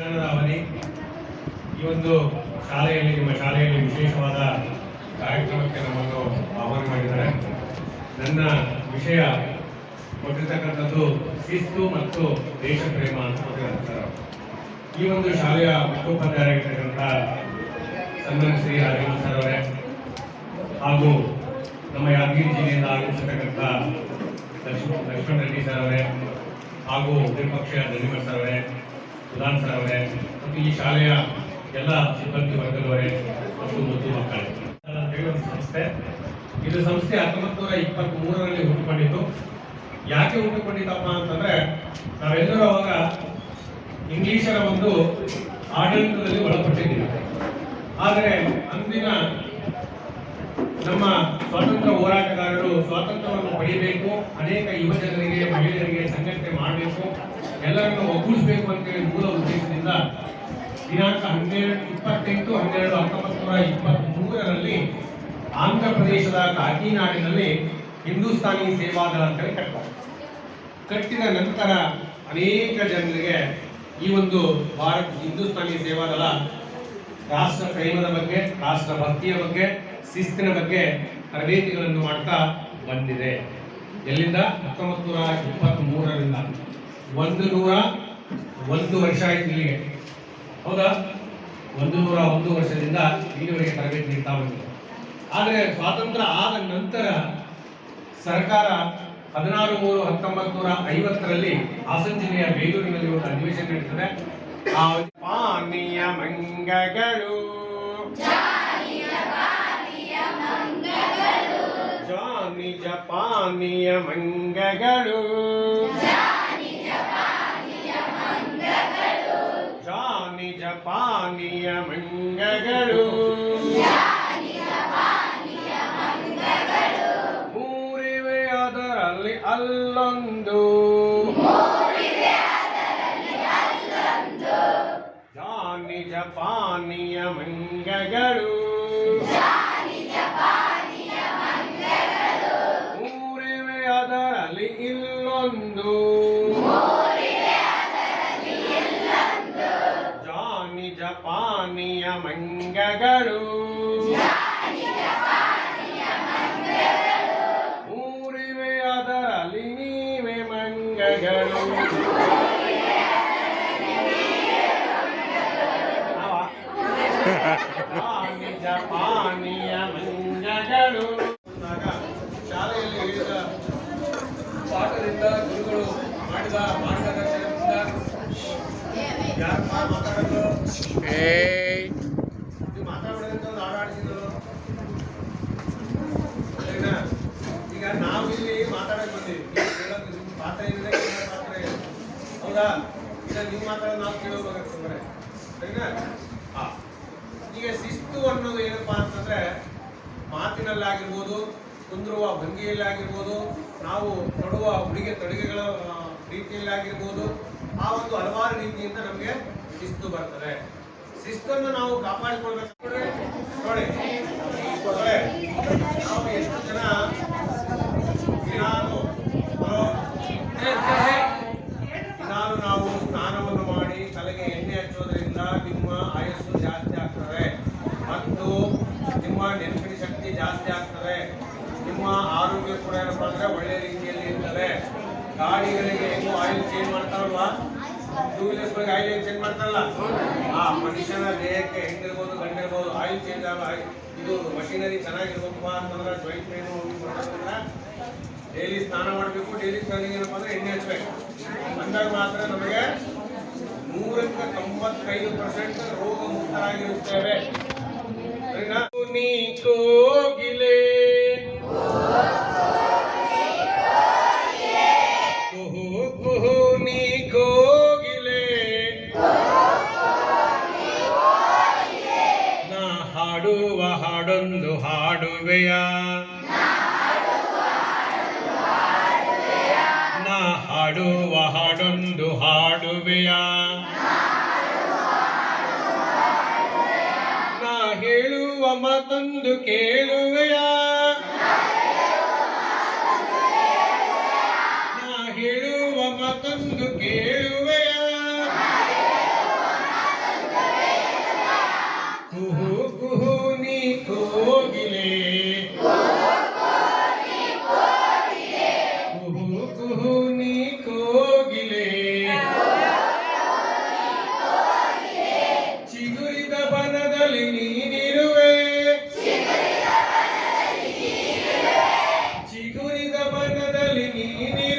ಅವಧಿ ಈ ಒಂದು ಶಾಲೆಯಲ್ಲಿ, ನಿಮ್ಮ ಶಾಲೆಯಲ್ಲಿ ವಿಶೇಷವಾದ ಕಾರ್ಯಕ್ರಮಕ್ಕೆ ನಮ್ಮನ್ನು ಆಹ್ವಾನ ಮಾಡಿದ್ದಾರೆ. ನನ್ನ ವಿಷಯ ಕೊಟ್ಟಿರ್ತಕ್ಕಂಥದ್ದು ಶಿಸ್ತು ಮತ್ತು ದೇಶ ಪ್ರೇಮ ಅಂತ ಕೊಟ್ಟಿರ್ತಾರೆ ಈ ಒಂದು ಶಾಲೆಯ ಮುಖ್ಯೋಪಾಧ್ಯಾಯರಾಗಿರ್ತಕ್ಕಂಥ ಸನ್ಮಾನ ಶ್ರೀ ರಾಜೇಂದ್ರ ಸರ್ ಅವರೇ, ಹಾಗೂ ನಮ್ಮ ಯಾದಗಿರಿ ಜಿಲ್ಲೆಯಿಂದ ಆಗಮಿಸಿರ್ತಕ್ಕಂಥ ಲಕ್ಷ್ಮಣ ಲಕ್ಷ್ಮಣ ರೆಡ್ಡಿ ಸರ್ ಅವರೇ, ಹಾಗೂ ವಿಪಕ್ಷ ಧನಿಮರ್ ಸರ್ ಅವರೇ ಸುಧಾನ್ ಸರ್ ಅವರೇ, ಮತ್ತು ಈ ಶಾಲೆಯ ಎಲ್ಲ ಸಿಬ್ಬಂದಿ ವರ್ಗದವರೇ, ಮತ್ತು ಮುದ್ದು ಮಕ್ಕಳೇ. ಸಂಸ್ಥೆ. ಇದು ಸಂಸ್ಥೆ ಹತ್ತೊಂಬತ್ತು ನೂರ ಇಪ್ಪತ್ತ್ ಮೂರರಲ್ಲಿ ಹುಟ್ಟುಕೊಂಡಿತ್ತು ಯಾಕೆ ಹುಟ್ಟುಕೊಂಡಿದ್ದಪ್ಪ ಅಂತಂದ್ರೆ, ನಾವೆಲ್ಲರೂ ಅವಾಗ ಇಂಗ್ಲಿಷರ ಒಂದು ಆಡಳಿತದಲ್ಲಿ ಒಳಪಟ್ಟಿದ್ದೀವಿ. ಆದರೆ ಅಂದಿನ ನಮ್ಮ ಸ್ವಾತಂತ್ರ್ಯ ಹೋರಾಟಗಾರರು ಸ್ವಾತಂತ್ರ್ಯವನ್ನು ಪಡೆಯಬೇಕು, ಅನೇಕ ಯುವಜನರಿಗೆ, ಮಹಿಳೆಯರಿಗೆ ಸಂಘಟನೆ ಮಾಡಬೇಕು. ಎಲ್ಲರನ್ನು ಒಗ್ಗೂಡಿಸಬೇಕು ಅಂತೇಳಿ ಮೂಲ ಉದ್ದೇಶದಿಂದ ದಿನಾಂಕ ಹನ್ನೆರಡು, ಇಪ್ಪತ್ತೆಂಟು, ಹನ್ನೆರಡು ಹತ್ತೊಂಬತ್ತು ನೂರ ಇಪ್ಪತ್ತ್ ಮೂರರಲ್ಲಿ ಆಂಧ್ರ ಪ್ರದೇಶದ ಕಾಕಿನಾಡಿನಲ್ಲಿ ಹಿಂದೂಸ್ತಾನಿ ಸೇವಾದಳ ಅಂತೇಳಿ ಕಟ್ತಾರೆ. ಕಟ್ಟಿದ ನಂತರ ಅನೇಕ ಜನರಿಗೆ ಈ ಒಂದು ಭಾರತ ಹಿಂದೂಸ್ತಾನಿ ಸೇವಾದಳ ರಾಷ್ಟ್ರ ಪ್ರೇಮದ ಬಗ್ಗೆ, ರಾಷ್ಟ್ರ ಭಕ್ತಿಯ ಬಗ್ಗೆ, ಶಿಸ್ತಿನ ಬಗ್ಗೆ ತರಬೇತಿಗಳನ್ನು ಮಾಡ್ತಾ ಬಂದಿದೆ. ಎಲ್ಲಿಂದ? ಹತ್ತೊಂಬತ್ತು ನೂರ ಇಪ್ಪತ್ತ್ ಮೂರರಿಂದ ಒಂದು ನೂರ ಒಂದು ವರ್ಷ ಆಯ್ತು ಇಲ್ಲಿಗೆ ಹೌದಾ? ಒಂದು ನೂರ ಒಂದು ವರ್ಷದಿಂದ ಇಲ್ಲಿವರೆಗೆ ತರಬೇತಿ ನೀಡ್ತಾ ಬಂದಿದೆ. ಆದರೆ ಸ್ವಾತಂತ್ರ್ಯ ಆದ ನಂತರ ಸರ್ಕಾರ ಹದಿನಾರು ಮೂರು ಹತ್ತೊಂಬತ್ತು ನೂರ ಐವತ್ತರಲ್ಲಿ ಹಾಸನ ಜಿಲ್ಲೆಯ ಬೇಲೂರಿನಲ್ಲಿ ಒಂದು ಅಧಿವೇಶನ ನಡೀತದೆ ಆ ಪಾನೀಯ ಮಂಗಗಳು. ಜಾನಿ ಜಪಾನಿಯ ಮಂಗಗಳು. ಮಂಗಗಳು ಮೂರಿವೆ ಅದರಲ್ಲಿ ಅಲ್ಲೊಂದು. ಜಾನಿ ಜಪಾನಿಯ ಮಂಗಗಳು. ಮೂರಿವೆ ಅದರಲ್ಲಿ ಇಲ್ಲೊಂದು. ಜಪಾನಿಯ ಮಂಗಗಳು. ಮೂರಿವೆ ಅದರಲ್ಲಿ ನೀವೆ ಮಂಗಗಳು. ಜಪಾನಿಯ ಮಂಗಗಳು. ಶಾಲೆಯಲ್ಲಿ ಹೇಳಿದ ಪಾಠದಿಂದ ಗುರುಗಳು ಮಾಡಿದ ಮಾರ್ಗದರ್ಶನದಿಂದ ಯಾರಪ್ಪ ಮಾತಾಡೋದು ನೀವು ಮಾತಾಡೋದ್ರಿಂದ ಒಂದು ಹಾಡು ಆಡಿಸಿದ್ರು ಸರಿನಾ? ಈಗ ನಾವಿಲ್ಲಿ ಮಾತಾಡಕ್ ಬಂದೀವಿ ನಿಮ್ಮ ಪಾತ್ರ ಏನಿದೆ ಪಾತ್ರ ಏನು ಹೌದಾ ಈಗ ನೀವು ಮಾತಾಡೋದು ನಾವು ಕೇಳೋಬೇಕಾಗ್ತದೆ ಸರಿನಾ ಈಗ ಶಿಸ್ತು ಅನ್ನೋದು ಏನಪ್ಪಾ ಅಂತಂದ್ರೆ ಮಾತಿನಲ್ಲಾಗಿರ್ಬೋದು ಕುಂದ್ರುವ ಭಂಗಿಯಲ್ಲಾಗಿರ್ಬೋದು ನಾವು ತೊಡುವ ಉಡುಗೆ ತೊಡುಗೆಗಳ ರೀತಿಯಲ್ಲಾಗಿರ್ಬೋದು, ಆ ಒಂದು ರೀತಿಯಿಂದ ನಮಗೆ ಶಿಸ್ತು ಬರ್ತದೆ. ಶಿಸ್ತನ್ನು ನಾವು ಕಾಪಾಡಿಕೊಳ್ಬೇಕು. ನೋಡಿ. ನಾವು ಎಷ್ಟು ಜನ ನಾನು ನಾನು ನಾವು ಸ್ನಾನವನ್ನು ಮಾಡಿ ತಲೆಗೆ ಎಣ್ಣೆ ಹಚ್ಚೋದ್ರಿಂದ ನಿಮ್ಮ ಆಯಸ್ಸು ಜಾಸ್ತಿ ಆಗ್ತದೆ. ಮತ್ತು ನಿಮ್ಮ ನೆನಪಿನ ಶಕ್ತಿ ಜಾಸ್ತಿ ಆಗ್ತದೆ. ನಿಮ್ಮ ಆರೋಗ್ಯ ಕೂಡ ಏನಪ್ಪ ಅಂದ್ರೆ ಒಳ್ಳೆ ರೀತಿಯಲ್ಲಿ ಇರ್ತದೆ. ಗಾಡಿಗಳಿಗೆ ಏನು ಆಯಿಲ್ ಚೇಂಜ್ ಮಾಡ್ತಾರಲ್ವಾ? ಟೂ ವೀಲರ್ಸ್ ಬಗ್ಗೆ ಆಯಿಲ್ ಚೇಂಜ್ ಮಾಡ್ತಾರಲ್ಲ? ಆ ಮನುಷ್ಯನ ದೇಹಕ್ಕೆ ಹೆಂಗಿರ್ಬೋದು, ಗಂಡಿರ್ಬೋದು ಆಯಿಲ್ ಚೇಂಜ್ ಆಗ ಇದು ಮಷಿನರಿ ಚೆನ್ನಾಗಿರ್ಬೇಕಪ್ಪ ಅಂತಂದ್ರೆ ಜಾಯಿಂಟ್ ಪೇನು ಡೈಲಿ ಸ್ನಾನ ಮಾಡಬೇಕು ಡೈಲಿ ಸ್ನಾನಿಂಗ್ ಏನಪ್ಪ ಅಂದ್ರೆ ಎಣ್ಣೆ ಹಚ್ಚಬೇಕು ಅಂದಾಗ ಮಾತ್ರ ನಮಗೆ ನೂರಕ್ಕೆ ತೊಂಬತ್ತೈದು ಪರ್ಸೆಂಟ್ ರೋಗ ಮುಕ್ತರಾಗಿರುತ್ತೇವೆ? ನೀ ಕೋಗಿಲೆ. ಹಾಡುವ ಹಾಡೊಂದು ಹಾಡುವೆಯ? ನಾ ಹಾಡುವ ಹಾಡೊಂದು ಹಾಡುವೆಯ? ನಾ ಹೇಳುವ ಮಾತೊಂದು ಕೇಳುವೆಯ? ini